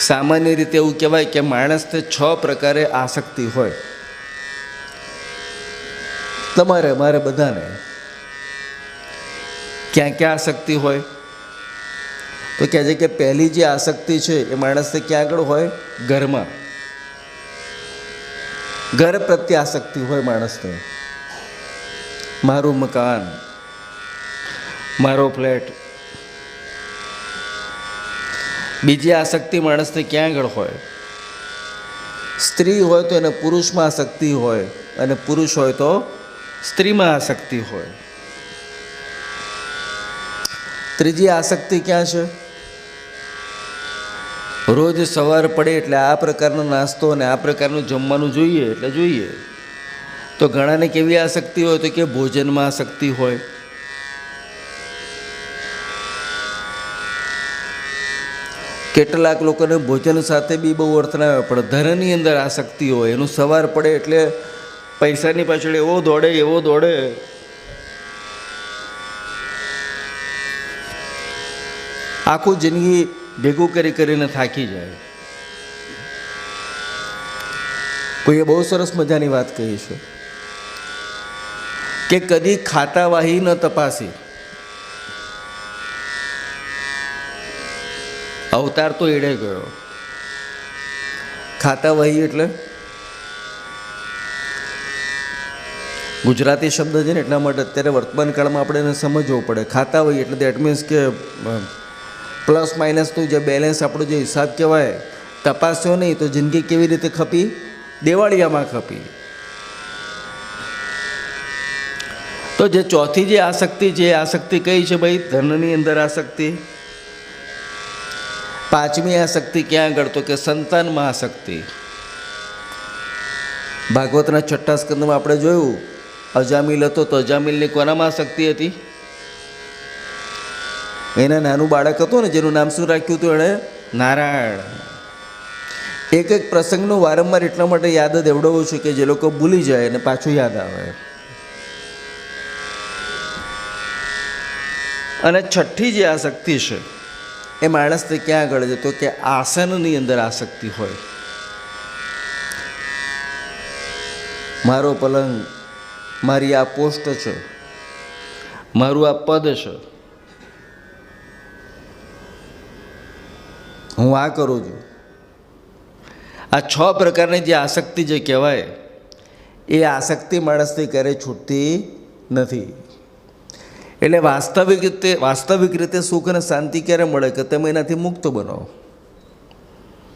સામાન્ય રીતે એવું કહેવાય કે માણસને છ પ્રકારે આસક્તિ હોય. તમારે, મારે બધાને ક્યાં ક્યાં આસક્તિ હોય? તો કહે છે કે પહેલી જે આસક્તિ છે એ માણસને ક્યાં આગળ હોય? ઘરમાં. ઘર પ્રત્યે આસક્તિ હોય માણસને. મારું મકાન, મારો ફ્લેટ બીજી આસક્તિ માણસને ક્યાં આગળ હોય? સ્ત્રી હોય તો એને પુરુષમાં આસક્તિ હોય અને પુરુષ હોય તો સ્ત્રીમાં આસક્તિ હોય. ત્રીજી આસક્તિ ક્યાં છે? રોજ સવાર પડે એટલે આ પ્રકારનો નાસ્તો અને આ પ્રકારનું જમવાનું જોઈએ એટલે જોઈએ. તો ઘણાને કેવી આસક્તિ હોય તો કે ભોજનમાં આસક્તિ હોય. કેટલાક લોકોને ભોજન સાથે બી બહુ અર્થ આવે, પણ ધનની અંદર આસક્તિ હોય, એનું સવાર પડે એટલે પૈસાની પાછળ એવો દોડે એવો દોડે. આખું જિંદગી ભેગું કરી કરીને થાકી જાય. કોઈએ બહુ સરસ મજાની વાત કહી છે કે કદી ખાતાવાહી ન તપાસી. અવતાર તો એડે ગયો. ખાતા વહી એટલે? ગુજરાતી શબ્દ છે ને, એટલા માટે અત્યારે વર્તમાન કાળમાં આપણે એને સમજવું પડે. ખાતા વહી એટલે દેટ મીન્સ કે પ્લસ માઇનસનું જે બેલેન્સ આપણો જે હિસાબ કહેવાય, તપાસ્યો નહીં તો જિંદગી કેવી રીતે ખપી? દેવાળિયામાં ખપી. તો જે ચોથી જે આસક્તિ છે, એ આસક્તિ કઈ છે ભાઈ? ધનની અંદર આસક્તિ? પાંચમી આસક્તિ ક્યાં આગળ? તો કે સંતાનમાં મહાશક્તિ. ભાગવતના છઠ્ઠા સ્કંદમાં આપણે જોયું, અજામિલ હતો તો અજામિલની કોનામાં શક્તિ હતી? એના નાનું બાળક હતું ને, જેનું નામ શું રાખ્યું હતું એણે? નારાયણ. એક એક પ્રસંગનું વારંવાર એટલા માટે યાદ જ એવડાવું છું કે જે લોકો ભૂલી જાય અને પાછું યાદ આવે. અને છઠ્ઠી જે આ શક્તિ છે એ માણસને ક્યાં આગળ જતો કે આસનની અંદર આસક્તિ હોય? મારો પલંગ, મારી આ પોસ્ટ છે, મારું આ પદ છે. હું આ કરું છું. આ છ પ્રકારની જે આસક્તિ જે કહેવાય, એ આસક્તિ માણસથી ક્યારેય છૂટતી નથી. એટલે વાસ્તવિક રીતે વાસ્તવિક રીતે સુખ અને શાંતિ ક્યારે મળે કે તમે એનાથી મુક્ત બનો